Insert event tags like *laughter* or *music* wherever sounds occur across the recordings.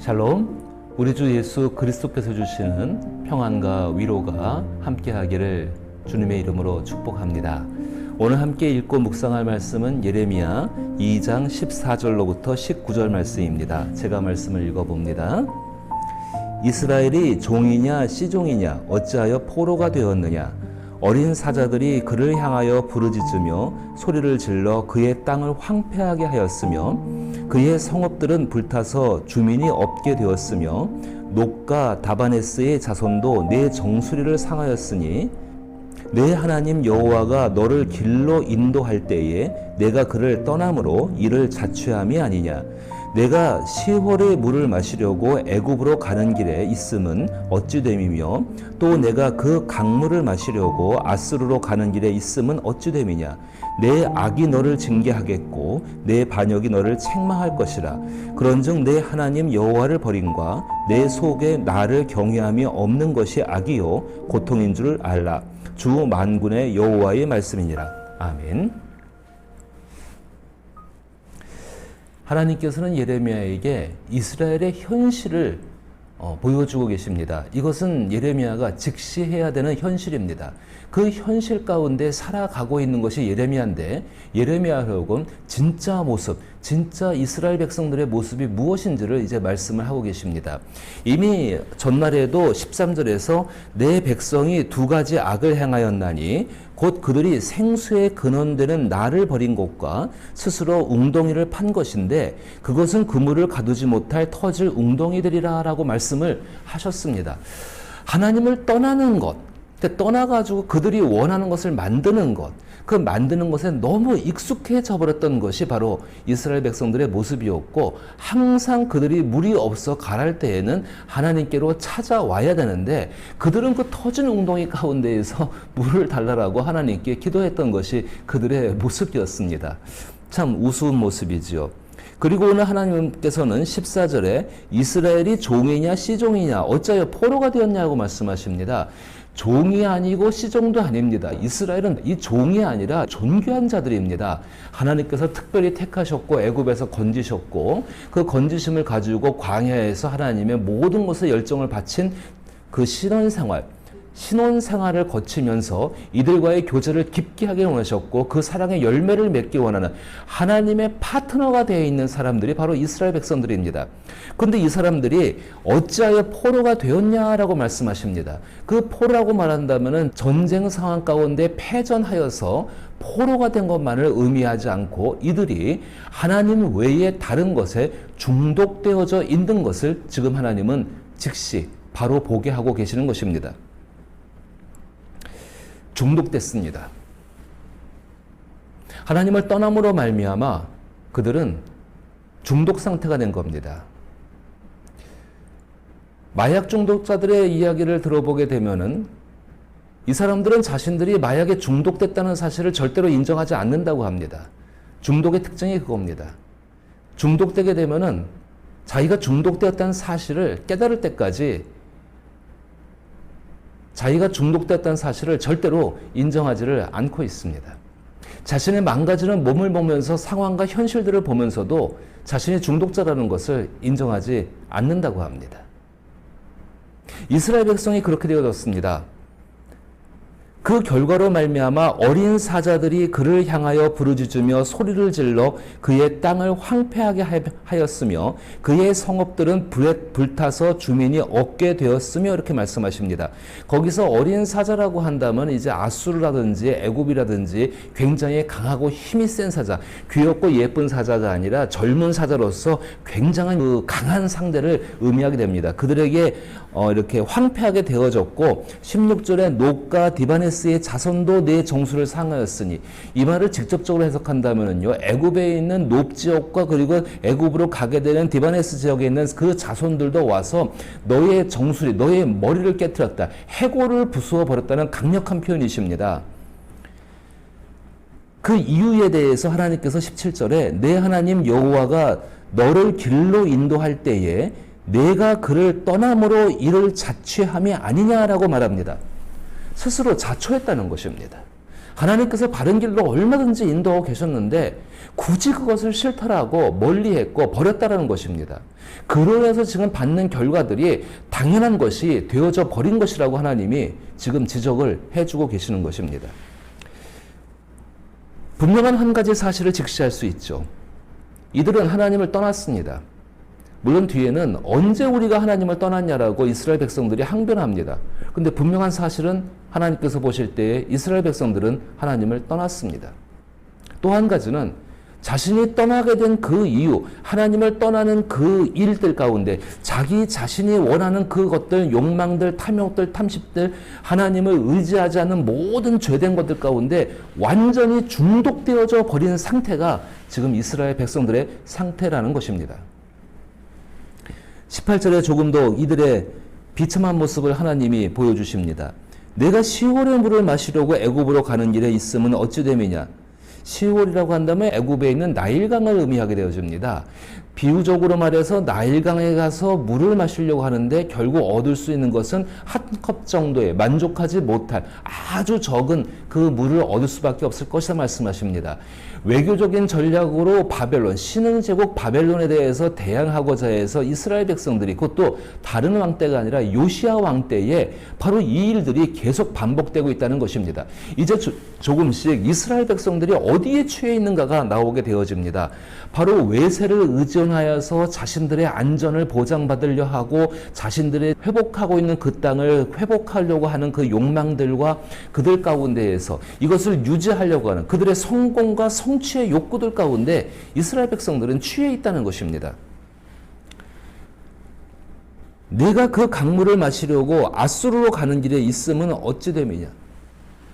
샬롬. 우리 주 예수 그리스도께서 주시는 평안과 위로가 함께하기를 주님의 이름으로 축복합니다. 오늘 함께 읽고 묵상할 말씀은 예레미야 2장 14절로부터 19절 말씀입니다. 제가 말씀을 읽어봅니다. 이스라엘이 종이냐 씨종이냐 어찌하여 포로가 되었느냐 어린 사자들이 그를 향하여 부르짖으며 소리를 질러 그의 땅을 황폐하게 하였으며 그의 성읍들은 불타서 주민이 없게 되었으며 녹과 다바네스의 자손도 내 정수리를 상하였으니 내 하나님 여호와가 너를 길로 인도할 때에 내가 그를 떠남으로 이를 자취함이 아니냐 내가 시월의 물을 마시려고 애굽으로 가는 길에 있음은 어찌 됨이며 또 내가 그 강물을 마시려고 아스루로 가는 길에 있음은 어찌 됨이냐? 내 악이 너를 징계하겠고 내 반역이 너를 책망할 것이라. 그런즉 내 하나님 여호와를 버림과 내 속에 나를 경외함이 없는 것이 악이요 고통인 줄 알라. 주 만군의 여호와의 말씀이니라. 아멘. 하나님께서는 예레미야에게 이스라엘의 현실을 어, 보여주고 계십니다. 이것은 예레미야가 직시해야 되는 현실입니다. 그 현실 가운데 살아가고 있는 것이 예레미야인데 예레미야로군 진짜 모습, 진짜 이스라엘 백성들의 모습이 무엇인지를 이제 말씀을 하고 계십니다. 이미 전날에도 13절에서 내 백성이 두 가지 악을 행하였나니 곧 그들이 생수의 근원되는 나를 버린 것과 스스로 웅덩이를 판 것인데 그것은 그물을 가두지 못할 터질 웅덩이들이라 라고 말씀을 하셨습니다. 하나님을 떠나는 것, 떠나가지고 그들이 원하는 것을 만드는 것, 그 만드는 것에 너무 익숙해져 버렸던 것이 바로 이스라엘 백성들의 모습이었고 항상 그들이 물이 없어 가랄 때에는 하나님께로 찾아와야 되는데 그들은 그 터진 웅덩이 가운데에서 *laughs* 물을 달라라고 하나님께 기도했던 것이 그들의 모습이었습니다. 참 우스운 모습이지요. 그리고 오늘 하나님께서는 14절에 이스라엘이 종이냐 씨종이냐 어찌하여 포로가 되었냐고 말씀하십니다. 종이 아니고 시종도 아닙니다. 이스라엘은 이 종이 아니라 존귀한 자들입니다. 하나님께서 특별히 택하셨고 애굽에서 건지셨고 그 건지심을 가지고 광야에서 하나님의 모든 것에 열정을 바친 그 신원 생활 신혼 생활을 거치면서 이들과의 교제를 깊게 하기 원하셨고 그 사랑의 열매를 맺기 원하는 하나님의 파트너가 되어 있는 사람들이 바로 이스라엘 백성들입니다. 그런데 이 사람들이 어찌하여 포로가 되었냐라고 말씀하십니다. 그 포로라고 말한다면은 전쟁 상황 가운데 패전하여서 포로가 된 것만을 의미하지 않고 이들이 하나님 외에 다른 것에 중독되어져 있는 것을 지금 하나님은 즉시 바로 보게 하고 계시는 것입니다. 중독됐습니다. 하나님을 떠남으로 말미암아 그들은 중독 상태가 된 겁니다. 마약 중독자들의 이야기를 들어보게 되면은 이 사람들은 자신들이 마약에 중독됐다는 사실을 절대로 인정하지 않는다고 합니다. 중독의 특징이 그겁니다. 중독되게 되면은 자기가 중독되었다는 사실을 깨달을 때까지 자기가 중독됐다는 사실을 절대로 인정하지를 않고 있습니다. 자신의 망가지는 몸을 보면서 상황과 현실들을 보면서도 자신이 중독자라는 것을 인정하지 않는다고 합니다. 이스라엘 백성이 그렇게 되어졌습니다. 그 결과로 말미암아 어린 사자들이 그를 향하여 부르짖으며 소리를 질러 그의 땅을 황폐하게 하였으며 그의 성읍들은 불에 불타서 주민이 없게 되었으며 이렇게 말씀하십니다. 거기서 어린 사자라고 한다면 이제 아수르라든지 애굽이라든지 굉장히 강하고 힘이 센 사자, 귀엽고 예쁜 사자가 아니라 젊은 사자로서 굉장한 그 강한 상대를 의미하게 됩니다. 그들에게 어 이렇게 황폐하게 되어졌고 16절에 녹과 디바네 디바네스의 자손도 내 정수를 상하였으니 이 말을 직접적으로 해석한다면요 애굽에 있는 높 지역과 그리고 애굽으로 가게 되는 디바네스 지역에 있는 그 자손들도 와서 너의 정수리 너의 머리를 깨뜨렸다 해골을 부수어 버렸다는 강력한 표현이십니다. 그 이유에 대해서 하나님께서 17절에 내 하나님 여호와가 너를 길로 인도할 때에 내가 그를 떠남으로 이를 자취함이 아니냐라고 말합니다. 스스로 자초했다는 것입니다. 하나님께서 바른 길로 얼마든지 인도하고 계셨는데 굳이 그것을 싫다라고 멀리했고 버렸다라는 것입니다. 인해서 지금 받는 결과들이 당연한 것이 되어져 버린 것이라고 하나님이 지금 지적을 해주고 계시는 것입니다. 분명한 한 가지 사실을 직시할 수 있죠. 이들은 하나님을 떠났습니다. 물론 뒤에는 언제 우리가 하나님을 떠났냐라고 이스라엘 백성들이 항변합니다. 근데 분명한 사실은 하나님께서 보실 때에 이스라엘 백성들은 하나님을 떠났습니다. 또 한 가지는 자신이 떠나게 된 그 이유, 하나님을 떠나는 그 일들 가운데 자기 자신이 원하는 그것들, 욕망들, 탐욕들, 탐식들, 하나님을 의지하지 않는 모든 죄된 것들 가운데 완전히 중독되어져 버린 상태가 지금 이스라엘 백성들의 상태라는 것입니다. 18절에 조금 더 이들의 비참한 모습을 하나님이 보여주십니다. 내가 시월의 물을 마시려고 애굽으로 가는 길에 있음은 어찌 됨이냐? 시월이라고 한다면 애굽에 있는 나일강을 의미하게 되어집니다. 비유적으로 말해서 나일강에 가서 물을 마시려고 하는데 결국 얻을 수 있는 것은 한 컵 정도의 만족하지 못할 아주 적은 그 물을 얻을 수밖에 없을 것이다 말씀하십니다. 외교적인 전략으로 바벨론, 신흥 제국 바벨론에 대해서 대항하고자 해서 이스라엘 백성들이 그것도 다른 왕 때가 아니라 요시아 왕 때에 바로 이 일들이 계속 반복되고 있다는 것입니다. 이제 조, 조금씩 이스라엘 백성들이 어디에 취해 있는가가 나오게 되어집니다. 바로 외세를 의존 하여서 자신들의 안전을 보장받으려 하고 자신들의 회복하고 있는 그 땅을 회복하려고 하는 그 욕망들과 그들 가운데에서 이것을 유지하려고 하는 그들의 성공과 성취의 욕구들 가운데 이스라엘 백성들은 취해 있다는 것입니다. 내가 그 강물을 마시려고 아수르로 가는 길에 있음은 어찌 됨이냐?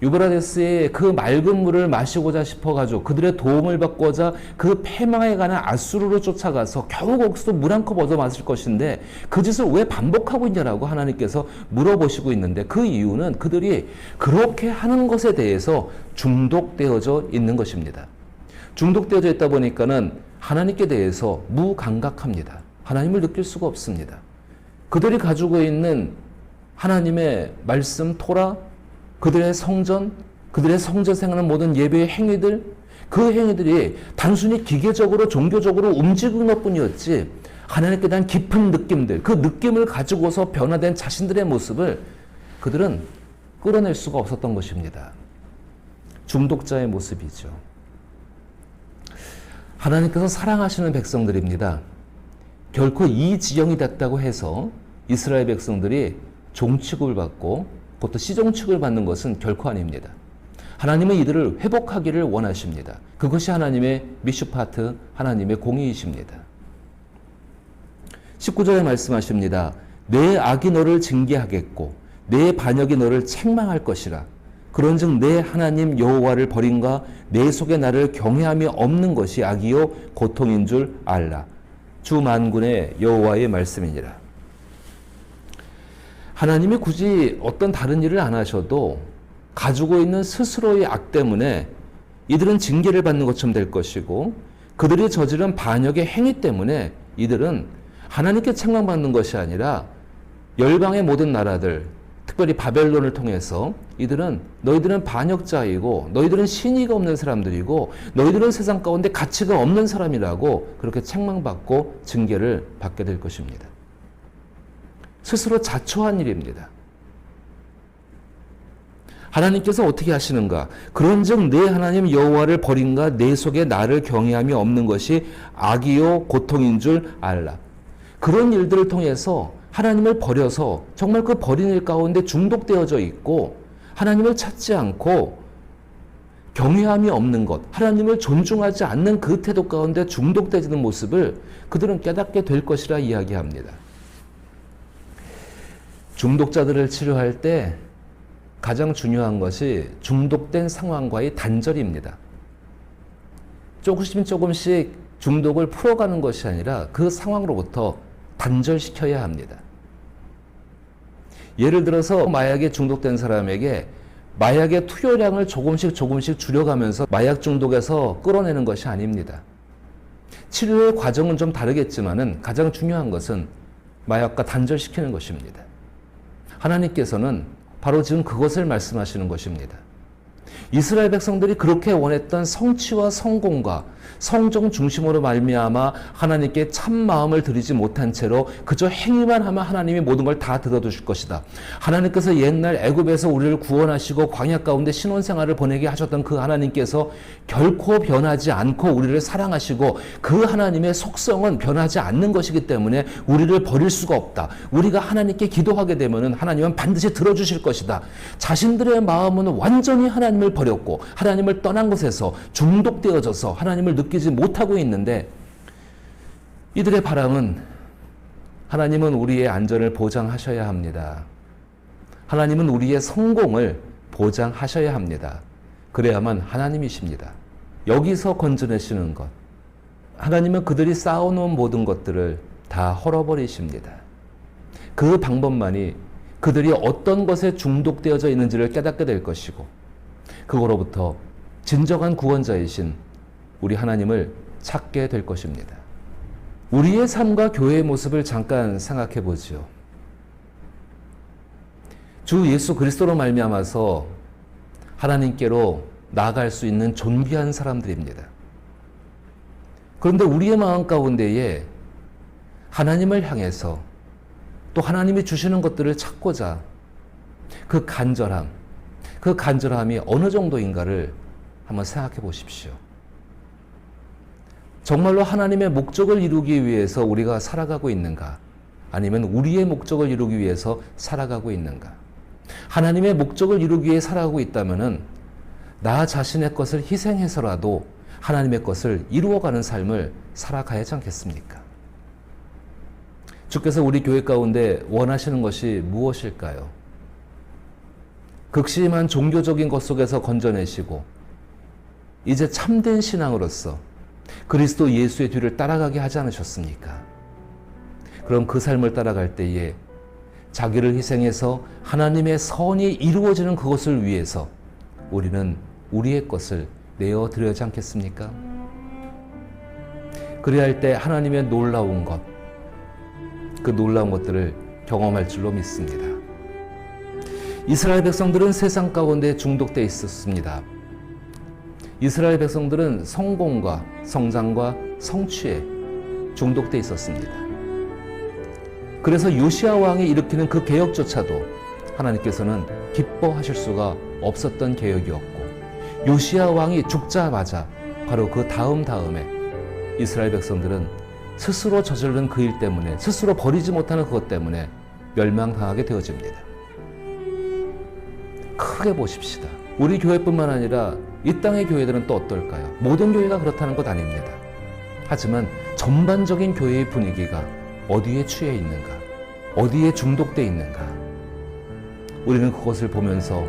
유브라데스의 그 맑은 물을 마시고자 싶어가지고 그들의 도움을 받고자 그 패망에 가는 아수르로 쫓아가서 겨우 거기서 물 한 컵 얻어 마실 것인데 그 짓을 왜 반복하고 있냐라고 하나님께서 물어보시고 있는데 그 이유는 그들이 그렇게 하는 것에 대해서 중독되어져 있는 것입니다. 중독되어져 있다 보니까는 하나님께 대해서 무감각합니다. 하나님을 느낄 수가 없습니다. 그들이 가지고 있는 하나님의 말씀 토라 그들의 성전, 그들의 성전 생하는 모든 예배의 행위들, 그 행위들이 단순히 기계적으로 종교적으로 움직이는 것 뿐이었지, 하나님께 대한 깊은 느낌들, 그 느낌을 가지고서 변화된 자신들의 모습을 그들은 끌어낼 수가 없었던 것입니다. 중독자의 모습이죠. 하나님께서 사랑하시는 백성들입니다. 결코 이 지형이 됐다고 해서 이스라엘 백성들이 종취급을 받고 그것도 시종축을 받는 것은 결코 아닙니다. 하나님은 이들을 회복하기를 원하십니다. 그것이 하나님의 미슈파트, 하나님의 공의이십니다. 19절에 말씀하십니다. 내 악이 너를 징계하겠고 내 반역이 너를 책망할 것이라. 그런즉 내 하나님 여호와를 버린가 내 속에 나를 경외함이 없는 것이 악이요 고통인 줄 알라. 주 만군의 여호와의 말씀이니라. 하나님이 굳이 어떤 다른 일을 안 하셔도 가지고 있는 스스로의 악 때문에 이들은 징계를 받는 것처럼 될 것이고 그들이 저지른 반역의 행위 때문에 이들은 하나님께 책망받는 것이 아니라 열방의 모든 나라들 특별히 바벨론을 통해서 이들은 너희들은 반역자이고 너희들은 신의가 없는 사람들이고 너희들은 세상 가운데 가치가 없는 사람이라고 그렇게 책망받고 징계를 받게 될 것입니다. 스스로 자초한 일입니다. 하나님께서 어떻게 하시는가? 그런즉 내 하나님 여호와를 버린가 내 속에 나를 경외함이 없는 것이 악이요 고통인 줄 알라. 그런 일들을 통해서 하나님을 버려서 정말 그 버린 일 가운데 중독되어져 있고 하나님을 찾지 않고 경외함이 없는 것, 하나님을 존중하지 않는 그 태도 가운데 중독되지는 모습을 그들은 깨닫게 될 것이라 이야기합니다. 중독자들을 치료할 때 가장 중요한 것이 중독된 상황과의 단절입니다. 조금씩 조금씩 중독을 풀어가는 것이 아니라 그 상황으로부터 단절시켜야 합니다. 예를 들어서 마약에 중독된 사람에게 마약의 투여량을 조금씩 조금씩 줄여가면서 마약 중독에서 끌어내는 것이 아닙니다. 치료의 과정은 좀 다르겠지만은 가장 중요한 것은 마약과 단절시키는 것입니다. 하나님께서는 바로 지금 그것을 말씀하시는 것입니다. 이스라엘 백성들이 그렇게 원했던 성취와 성공과 성정 중심으로 말미암아 하나님께 참 마음을 들이지 못한 채로 그저 행위만 하면 하나님이 모든 걸 다 들어주실 것이다. 하나님께서 옛날 애굽에서 우리를 구원하시고 광야 가운데 신혼 생활을 보내게 하셨던 그 하나님께서 결코 변하지 않고 우리를 사랑하시고 그 하나님의 속성은 변하지 않는 것이기 때문에 우리를 버릴 수가 없다. 우리가 하나님께 기도하게 되면은 하나님은 반드시 들어주실 것이다. 자신들의 마음은 완전히 하나님 을 버렸고 하나님을 떠난 것에서 중독되어져서 하나님을 느끼지 못하고 있는데 이들의 바람은 하나님은 우리의 안전을 보장하셔야 합니다. 하나님은 우리의 성공을 보장하셔야 합니다. 그래야만 하나님이십니다. 여기서 건져내시는 것. 하나님은 그들이 쌓아놓은 모든 것들을 다 헐어버리십니다. 그 방법만이 그들이 어떤 것에 중독되어져 있는지를 깨닫게 될 것이고, 그거로부터 진정한 구원자이신 우리 하나님을 찾게 될 것입니다. 우리의 삶과 교회의 모습을 잠깐 생각해 보지요. 주 예수 그리스도로 말미암아서 하나님께로 나아갈 수 있는 존귀한 사람들입니다. 그런데 우리의 마음 가운데에 하나님을 향해서 또 하나님이 주시는 것들을 찾고자 그 간절함, 그 간절함이 어느 정도인가를 한번 생각해 보십시오. 정말로 하나님의 목적을 이루기 위해서 우리가 살아가고 있는가? 아니면 우리의 목적을 이루기 위해서 살아가고 있는가? 하나님의 목적을 이루기 위해 살아가고 있다면은 나 자신의 것을 희생해서라도 하나님의 것을 이루어가는 삶을 살아가야지 않겠습니까? 주께서 우리 교회 가운데 원하시는 것이 무엇일까요? 극심한 종교적인 것 속에서 건져내시고 이제 참된 신앙으로서 그리스도 예수의 뒤를 따라가게 하지 않으셨습니까? 그럼 그 삶을 따라갈 때에 자기를 희생해서 하나님의 선이 이루어지는 그것을 위해서 우리는 우리의 것을 내어 드려야지 않겠습니까? 그래야 할 때 하나님의 놀라운 것, 그 놀라운 것들을 경험할 줄로 믿습니다. 이스라엘 백성들은 세상 가운데 중독돼 있었습니다. 이스라엘 백성들은 성공과 성장과 성취에 중독돼 있었습니다. 그래서 요시아 왕이 일으키는 그 개혁조차도 하나님께서는 기뻐하실 수가 없었던 개혁이었고 요시아 왕이 죽자마자 바로 그 다음 다음에 이스라엘 백성들은 스스로 저지른 그 일 때문에 스스로 버리지 못하는 그것 때문에 멸망당하게 되어집니다. 크게 보십시다. 우리 교회뿐만 아니라 이 땅의 교회들은 또 어떨까요? 모든 교회가 그렇다는 것 아닙니다. 하지만 전반적인 교회의 분위기가 어디에 취해 있는가? 어디에 중독돼 있는가? 우리는 그것을 보면서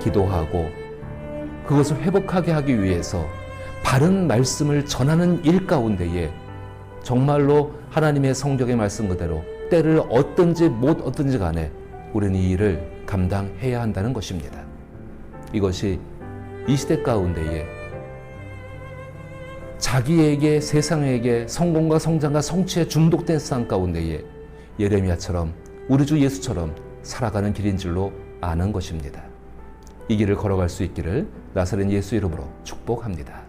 기도하고 그것을 회복하게 하기 위해서 바른 말씀을 전하는 일 가운데에 정말로 하나님의 성경의 말씀 그대로 때를 얻든지 못 얻든지 간에 우리는 이 일을 감당해야 한다는 것입니다. 이것이 이 시대 가운데에 자기에게 세상에게 성공과 성장과 성취에 중독된 삶 가운데에 예레미야처럼 우리 주 예수처럼 살아가는 길인 줄로 아는 것입니다. 이 길을 걸어갈 수 있기를 나사렛 예수 이름으로 축복합니다.